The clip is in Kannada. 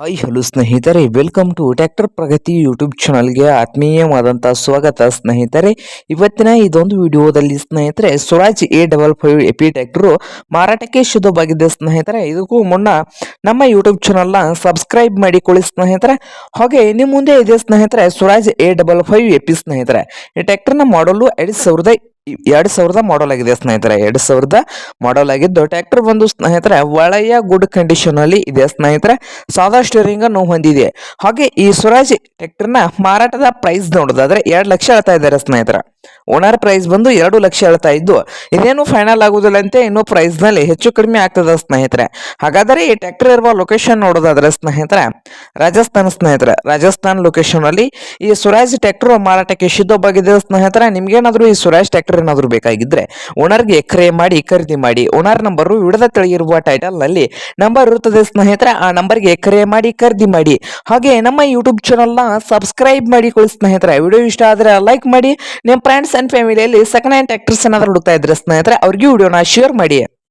ಹಾಯ್ ಹಲೋ ಸ್ನೇಹಿತರೆ welcome to tractor Pragati YouTube ಚಾನಲ್ಗೆ ಆತ್ಮೀಯವಾದಂಥ ಸ್ವಾಗತ ಸ್ನೇಹಿತರೆ. ಇವತ್ತಿನ ಇದೊಂದು ವಿಡಿಯೋದಲ್ಲಿ ಸ್ನೇಹಿತರೆ Swaraj A double five AP tractor ಮಾರಾಟಕ್ಕೆ ಶುದ್ಧವಾಗಿದೆ ಸ್ನೇಹಿತರೆ. ಇದಕ್ಕೂ ಮುನ್ನ ನಮ್ಮ ಯೂಟ್ಯೂಬ್ ಚಾನಲ್ನ ಸಬ್ಸ್ಕ್ರೈಬ್ ಮಾಡಿಕೊಳ್ಳಿ ಸ್ನೇಹಿತರೆ. ಹಾಗೆ ನಿಮ್ಮ ಮುಂದೆ ಇದೆ ಸ್ನೇಹಿತರೆ Swaraj A double five AP ಸ್ನೇಹಿತರೆ. ಈ ಟ್ಯಾಕ್ಟರ್ನ ಮಾಡಲು ಎರಡು ಸಾವಿರದ ಎರಡು ಸಾವಿರದ ಮಾಡಲ್ ಆಗಿದೆ ಸ್ನೇಹಿತರೆ. ಎರಡು ಸಾವಿರದ ಮಾಡಲ್ ಆಗಿದ್ದು ಟ್ರ್ಯಾಕ್ಟರ್ ಬಂದು ಸ್ನೇಹಿತರೆ, ಒಳ್ಳೆಯ ಗುಡ್ ಕಂಡೀಷನ್ ಅಲ್ಲಿ ಇದೆ ಸ್ನೇಹಿತರೆ. ಸಾದಾ ಸ್ಟೇರಿಂಗ್ ಅನ್ನು ಹೊಂದಿದೆ. ಹಾಗೆ ಈ ಸ್ವರಾಜ್ ಟ್ರ್ಯಾಕ್ಟರ್ನ ಮಾರಾಟದ ಪ್ರೈಸ್ ನೋಡೋದಾದ್ರೆ ಎರಡು ಲಕ್ಷ ಹೇಳ್ತಾ ಇದ್ದಾರೆ ಸ್ನೇಹಿತರೆ. ಓನರ್ ಪ್ರೈಸ್ ಬಂದು ಎರಡು ಲಕ್ಷ ಹೇಳ್ತಾ ಇದ್ದು, ಇದೇನು ಫೈನಲ್ ಆಗುದಿಲ್ಲ ಅಂತೆ ಇನ್ನು ಪ್ರೈಸ್ನಲ್ಲಿ ಹೆಚ್ಚು ಕಡಿಮೆ ಆಗ್ತದ ಸ್ನೇಹಿತರೆ. ಹಾಗಾದರೆ ಈ ಟ್ರ್ಯಾಕ್ಟರ್ ಇರುವ ಲೊಕೇಶನ್ ನೋಡೋದಾದ್ರೆ ಸ್ನೇಹಿತರೆ, ರಾಜಸ್ಥಾನ ಸ್ನೇಹಿತರೆ, ರಾಜಸ್ಥಾನ್ ಲೊಕೇಶನ್ ಅಲ್ಲಿ ಈ ಸುರಾಜ್ ಟ್ರ್ಯಾಕ್ಟರ್ ಮಾರಾಟಕ್ಕೆ ಸಿದ್ಧವಾಗಿದೆ ಸ್ನೇಹಿತರೆ. ನಿಮ್ಗೇನಾದ್ರೂ ಈ ಸುರಾಜ್ ಟ್ರ್ಯಾಕ್ಟರ್ ಏನಾದ್ರು ಬೇಕಾಗಿದ್ರೆ ಓನರ್ಗೆ ಕರೆ ಮಾಡಿ, ಖರೀದಿ ಮಾಡಿ ಓನರ್ ನಂಬರ್ ವಿಡದ ತೆಳಗಿರುವ ಟೈಟಲ್ನಲ್ಲಿ ನಂಬರ್ ಇರುತ್ತದೆ ಸ್ನೇಹಿತರೆ. ಆ ನಂಬರ್ಗೆ ಕರೆ ಮಾಡಿ, ಖರೀದಿ ಮಾಡಿ. ಹಾಗೆ ನಮ್ಮ ಯೂಟ್ಯೂಬ್ನ ಸಬ್ಸ್ಕ್ರೈಬ್ ಮಾಡಿ ಮಾಡಿಕೊಳ್ಳಿ ಸ್ನೇಹಿತರೆ. ವಿಡಿಯೋ ಇಷ್ಟ ಆದರೆ ಲೈಕ್ ಮಾಡಿ. ನಿಮ್ಮ ಫ್ರೆಂಡ್ಸ್ ಅಂಡ್ ಫ್ಯಾಮಿಲಿಯಲ್ಲಿ ಸೆಕೆಂಡ್ ಹ್ಯಾಂಡ್ ಟ್ರ್ಯಾಕ್ಟರ್ಸ್ ಏನಾದ್ರು ಹುಡುಕ್ತಾ ಇದ್ರೆ ಸ್ನೇಹಿತರೆ ಅವ್ರಿಗೆ ವಿಡಿಯೋನ ಶೇರ್ ಮಾಡಿ.